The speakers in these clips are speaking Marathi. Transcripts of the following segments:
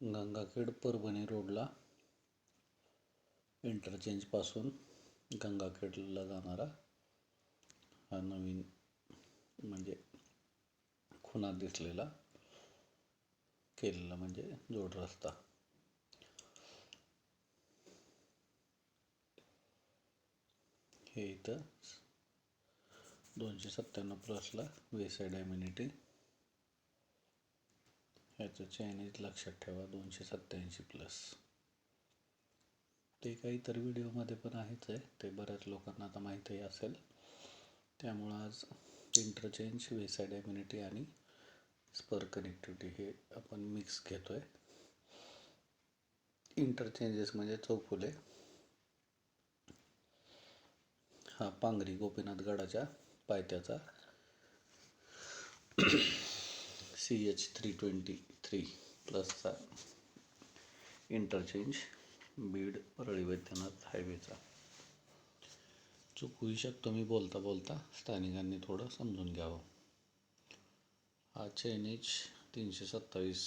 गंगाखेड परभणी रोडला इंटरचेंजपासून गंगाखेडला जाणारा हा नवीन म्हणजे खुणा दिसलेला केलेला म्हणजे जोड रस्ता. हे इथं दोनशे सत्त्याण्णव प्लसला वेसाईड ॲम्युनिटी ह्याचं चायनीज लक्षात ठेवा दोनशे सत्त्याऐंशी प्लस ते काही तर व्हिडिओमध्ये पण आहेच आहे. ते बऱ्याच लोकांना आता माहीतही असेल. त्यामुळं आज इंटरचेंज वेसाईड ॲम्युनिटी आणि स्पर कनेक्टिव्हिटी हे आपण मिक्स घेतो आहे इंटरचेंजेस म्हणजे चौफुले. हा पांगरी गोपीनाथ गडाच्या पायथ्याचा. C H three twenty three प्लसचा interchange Beed Parli Vaidyanath हायवेचा चुकूही शकतो मी बोलता बोलता स्थानिकांनी थोडं समजून घ्यावं. हा एच तीनशे सत्तावीस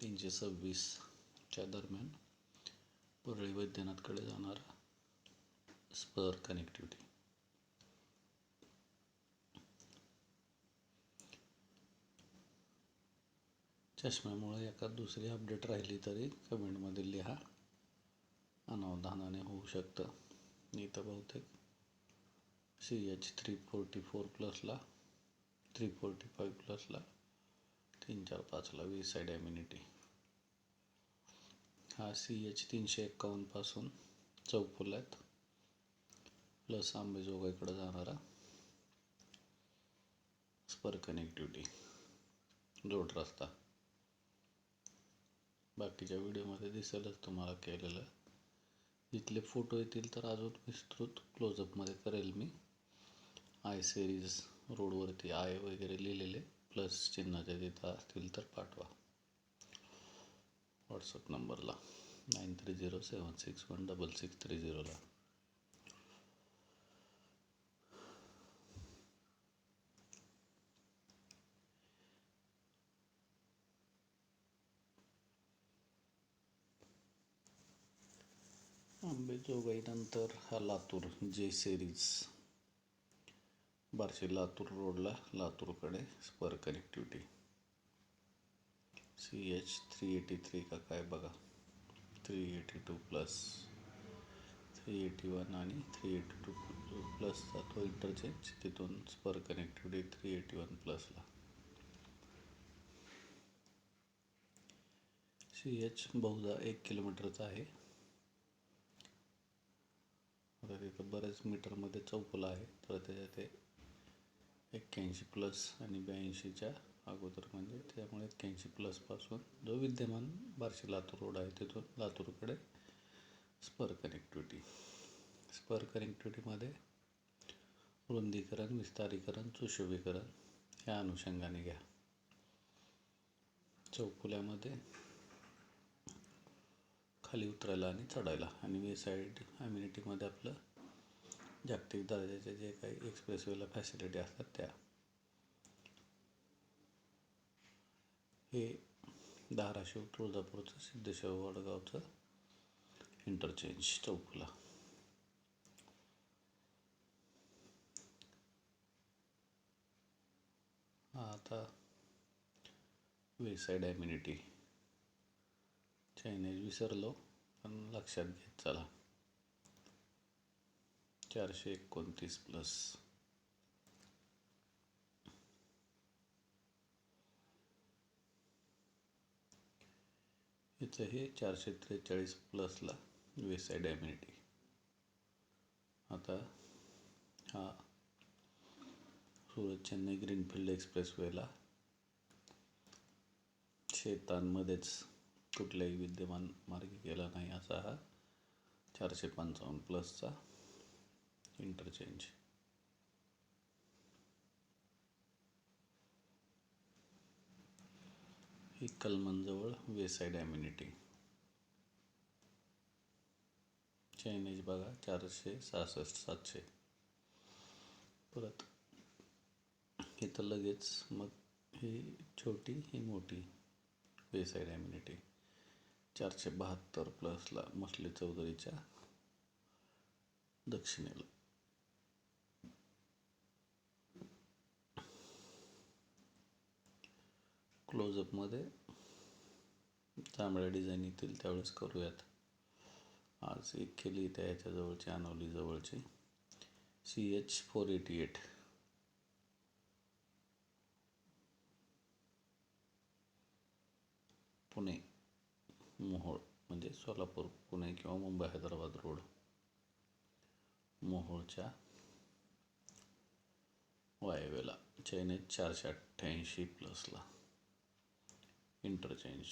तीनशे सव्वीसच्या दरम्यान परळी वैद्यनाथकडे जाणारा स्पर कनेक्टिव्हिटी चष्म्यामुळे एखाद दुसरी अपडेट राहिली तरी कमेंटमध्ये लिहा. अनावधानाने होऊ शकतं. इथं बहुतेक C H three forty four प्लसला three forty five प्लसला तीन चार पाचला वी साईड ॲम्युनिटी हा सी एच तीनशे एक्कावन्नपासून चौफुल्यात प्लस आंबेजोगाईकडे जाणारा स्पर कनेक्टिव्हिटी जोड रस्ता. बाकीच्या व्हिडिओमध्ये दिसेलच तुम्हाला केलेलं. इथले फोटो येतील तर अजून विस्तृत क्लोजअपमध्ये करेल मी. आय सिरीज रोडवरती आय वगैरे लिहिलेले प्लस चिन्हाचे तिथं असतील तर पाठवा. व्हॉट्सअप नंबरला nine three zero seven six one double six three झिरोला आंबेजोगाईनंतर हा लातूर जे सेरीज बार्शी लातूर रोडला लातूरकडे spur connectivity C H three eighty three का काय बघा. Three eighty two plus three eighty one आणि थ्री एटी टू प्लसचा तो इंटरचेंज तिथून spur connectivity three eighty one प्लसला C H बहुधा एक किलोमीटरचा आहे. आता तिथं बऱ्याच मीटरमध्ये चौकला आहे. तर त्याच्या ते एक्क्याऐंशी प्लस आणि ब्याऐंशीच्या अगोदर म्हणजे त्यामुळे एक्क्याऐंशी प्लसपासून जो विद्यमान बार्शी लातूर रोड आहे तिथून लातूरकडे स्पर कनेक्टिव्हिटी. स्पर कनेक्टिव्हिटीमध्ये रुंदीकरण विस्तारीकरण सुशोभीकरण या अनुषंगाने घ्या. चौकुल्यामध्ये खाली उतरायला आणि चढायला. आणि वे साईड ॲम्युनिटीमध्ये आपलं जागतिक दर्जाचे जे काही एक्सप्रेसवेला फॅसिलिटी असतात त्या. हे धाराशिव तुळजापूरचं सिद्धेश्वर वडगावचं इंटरचेंज चौकला. आता वे साईड ॲम्युनिटी चायनीज विसरलो. आपण लक्षात घेत चला. चारशे एकोणतीस प्लस इथं हे चारशे त्रेचाळीस प्लसला वेसाईड डॅमिनिटी आता हा सुरत चेन्नई ग्रीनफील्ड एक्सप्रेसवेला शेतांमध्येच कुठल्याही विद्यमान मार्गी केला नाही असा हा चारशे पंचावन्न प्लसचा इंटरचेंज ही कलमनजवळ वेसाईड ॲम्युनिटी. चायनीज बघा चारशे सहासष्ट सातशे. परत इथं लगेच मग ही छोटी ही मोठी वेसाईड ॲम्युनिटी. चारशे बहात्तर प्लसला मसले चौधरीच्या दक्षिणेला. क्लोजअपमध्ये जांभळ्या डिझाईन येतील त्यावेळेस करूयात. आज एक केली त्या याच्याजवळची जवळची जवळची. C H four eighty eight Pune. Mohol म्हणजे सोलापूर पुणे किंवा मुंबई हैदराबाद रोड. मोहोळच्या वायवेला चैन चारशे अठ्ठ्याऐंशी प्लसला इंटरचेंज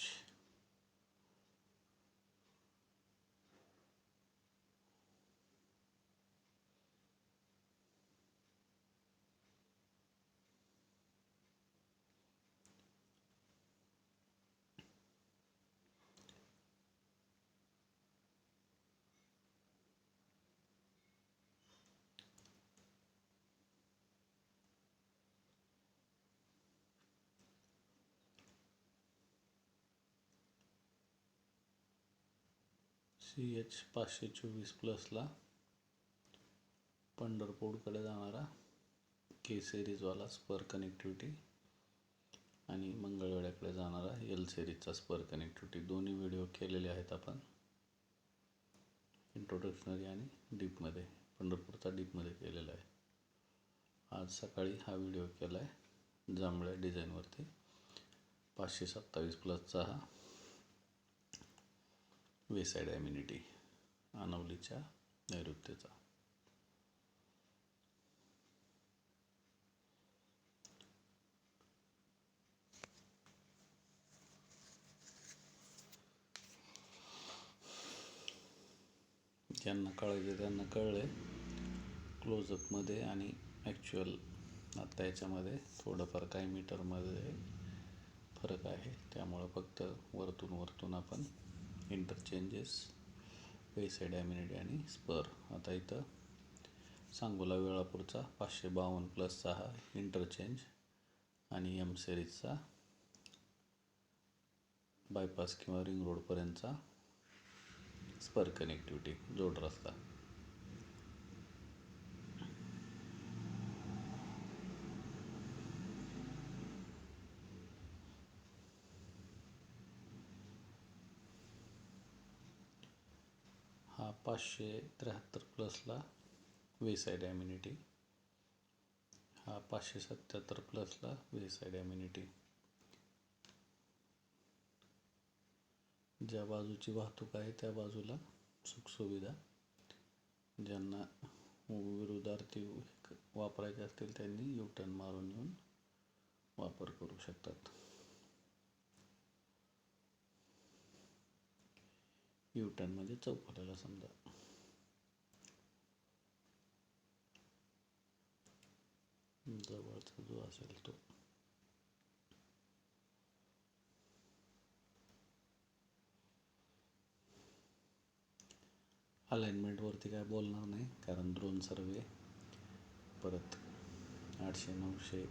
सी एच पाचशे चोवीस प्लसला पंढरपूरकडे जाणारा के सिरीजवाला स्पर कनेक्टिव्हिटी आणि मंगळवेड्याकडे जाणारा एल सिरीजचा स्पर कनेक्टिव्हिटी दोन्ही व्हिडिओ केलेले आहेत आपण. इंट्रोडक्शनरी आणि डीपमध्ये पंढरपूरचा डीपमध्ये केलेला आहे. आज सकाळी हा व्हिडिओ केला आहे जांभळ्या डिझाईनवरती पाचशे सत्तावीस प्लसचा हा. वेसाईड ॲम्युनिटी अनवलीच्या नैऋत्यचा. ज्यांना कळायचे त्यांना कळले. क्लोजअपमध्ये आणि ॲक्च्युअल आत्ता याच्यामध्ये थोडंफार काही मीटरमध्ये फरक आहे. त्यामुळं फक्त वरतून वरतून आपण इंटरचेंजेस वेसाईड ॲमिनिटी आणि स्पर आता इथं सांगोला वेळापूरचा पाचशे बावन्न प्लस सहा इंटरचेंज आणि एम सेरीजचा बायपास किंवा रिंग रोडपर्यंतचा स्पर कनेक्टिव्हिटी जोड रस्ता हा पाचशे त्र्याहत्तर प्लसला वेसाईड ॲम्युनिटी. हा पाचशे सत्याहत्तर प्लसला वेसाईड ॲम्युनिटी. ज्या बाजूची वाहतूक आहे त्या बाजूला सुखसुविधा. ज्यांना विरुद्धार्थी वापरायचे असतील त्यांनी यू टर्न मारून येऊन वापर करू शकतात. यू टर्नमध्ये म्हणजे चौफाल्याला समजा. जवळचा जो असेल तो. अलाइनमेंटवरती काय बोलणार नाही कारण ड्रोन सर्वे परत आठशे नऊशे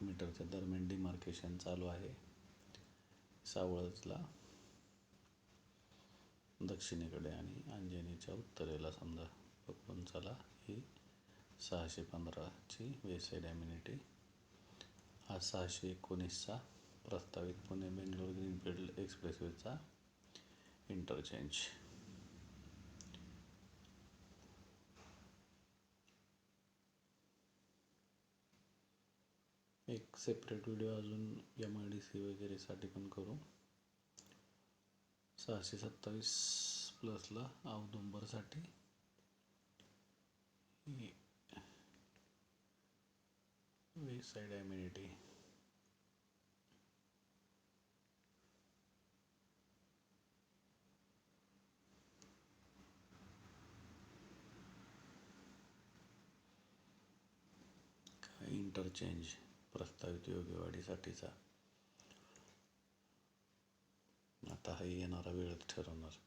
मीटरच्या दरम्यान डिमार्केशन चालू आहे. सावळजला दक्षिणेकडे आणि अंजनीच्या उत्तरेला समजा पकडून चला ही सहाशे पंधराची वेसाईड ॲम्युनिटी हा सहाशे एकोणीसचा प्रस्तावित पुणे बेंगलोर ग्रीनफील्ड एक्सप्रेसवेचा इंटरचेंज. एक सेपरेट व्हिडिओ अजून एम आय डी सी वगैरेसाठी पण करू. सहाशे सत्तावीस प्लसला औदुंबरसाठी वेसाईड ॲम्युनिटी इंटरचेंज प्रस्तावित योग्यवाढीसाठीचा. आता हा येणारा वेळच ठरवणार.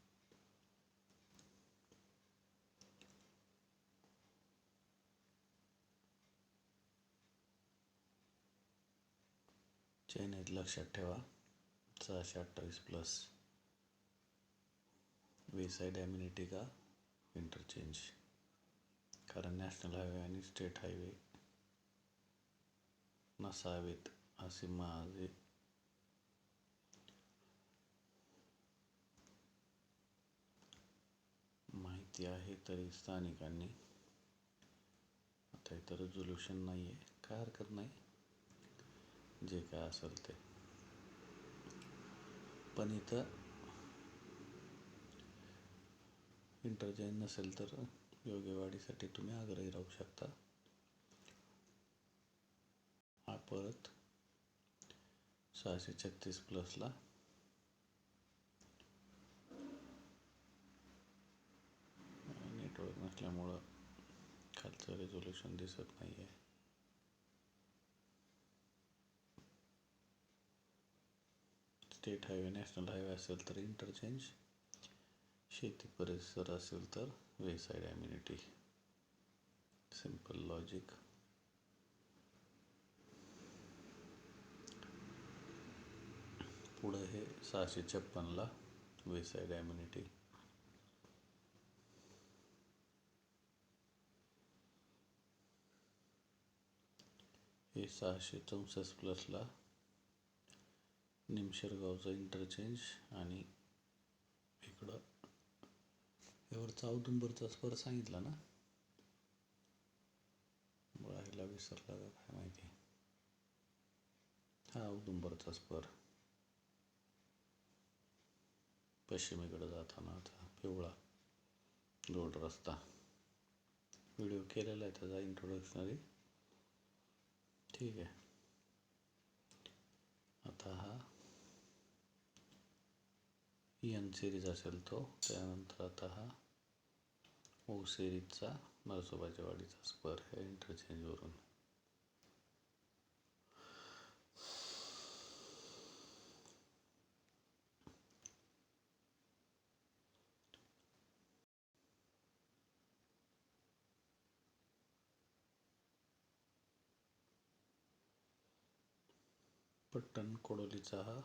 चैन आहेत लक्षात ठेवा. सहाशे अठ्ठावीस प्लस वेसाईड ॲम्युनिटी का? इंटरचेंज कारण नॅशनल हायवे आणि स्टेट हायवे नसावेत असे माझे माहिती आहे तरी स्थानिकांनी आता इथं रेझोल्युशन नाही आहे काय हरकत नाही. जे काय असेल ते. पण इथं इंटरचेंज नसेल तर योग्यवाढीसाठी तुम्ही आग्रही राहू शकता. हा परत सहाशे छत्तीस प्लसला असल्यामुळं खालचं रेझोल्युशन दिसत नाही आहे स्टेट हायवे नॅशनल हायवे असेल तर इंटरचेंज शेती परिसर असेल तर वेसाईड ॲम्युनिटी सिंपल लॉजिक पुढं हे सहाशे छप्पनला वेसाईड ॲम्युनिटी हे सहाशे चौसष्ट प्लसला निमशेरगावचं इंटरचेंज आणि इकडं यावरचा औदुंबरचा स्पर सांगितला ना? बघायला विसरला का काय माहिती. हा औदुंबरचा स्पर पश्चिमेकडे जाताना आता पिवळा रोड रस्ता. व्हिडिओ केलेला आहे त्याचा इंट्रोडक्शनरी ठीक आहे. आता हा एन सिरीज असेल तो त्यानंतर आता हा ओ सिरीजचा नरसोबाच्या वाडीचा स्पर आहे इंटरचेंजवरून पट्टण कोडोलीचा हा